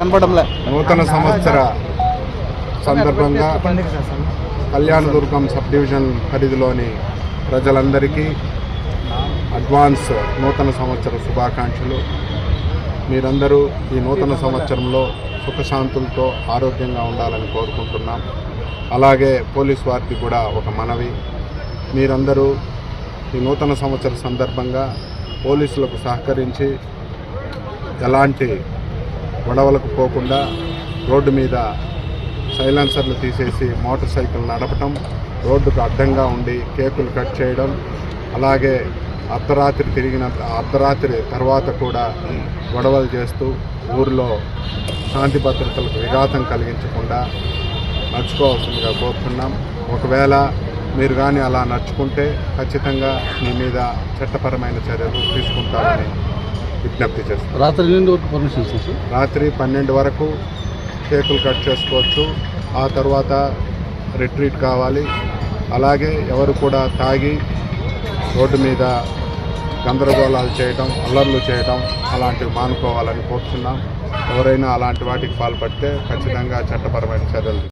కనపడంలే నూతన సంవత్సర సందర్భంగా కళ్యాణదుర్గం సబ్ డివిజన్ పరిధిలోని ప్రజలందరికీ అడ్వాన్స్ నూతన సంవత్సర శుభాకాంక్షలు. మీరందరూ ఈ నూతన సంవత్సరంలో సుఖశాంతులతో ఆరోగ్యంగా ఉండాలని కోరుకుంటున్నాం. అలాగే పోలీస్ వారికి కూడా ఒక మనవి. మీరందరూ ఈ నూతన సంవత్సర సందర్భంగా పోలీసులకు సహకరించి ఎలాంటి గొడవలకు పోకుండా రోడ్డు మీద సైలెన్సర్లు తీసేసి మోటార్ సైకిల్ నడపటం రోడ్డుకు అడ్డంగా ఉండి కేకులు కట్ చేయడం అలాగే అర్ధరాత్రి తిరిగిన అర్ధరాత్రి తర్వాత కూడా గొడవలు చేస్తూ ఊరిలో శాంతి భద్రతలకు విఘాతం కలిగించకుండా నడుచుకోవాల్సిందిగా కోరుతున్నాం. ఒకవేళ మీరు కానీ అలా నడుచుకుంటే ఖచ్చితంగా మీ మీద చట్టపరమైన చర్యలు తీసుకుంటామని విజ్ఞప్తి చేస్తాం. రాత్రి నుండి వరకు పర్మిషన్ సార్? రాత్రి పన్నెండు వరకు కేకులు కట్ చేసుకోవచ్చు. ఆ తర్వాత రిట్రీట్ కావాలి. అలాగే ఎవరు కూడా తాగి రోడ్డు మీద గందరగోళాలు చేయడం అల్లర్లు చేయడం అలాంటివి మానుకోవాలని కోరుతున్నాం ఎవరైనా అలాంటి వాటికి పాల్పడితే ఖచ్చితంగా చట్టపరమైన చర్యలు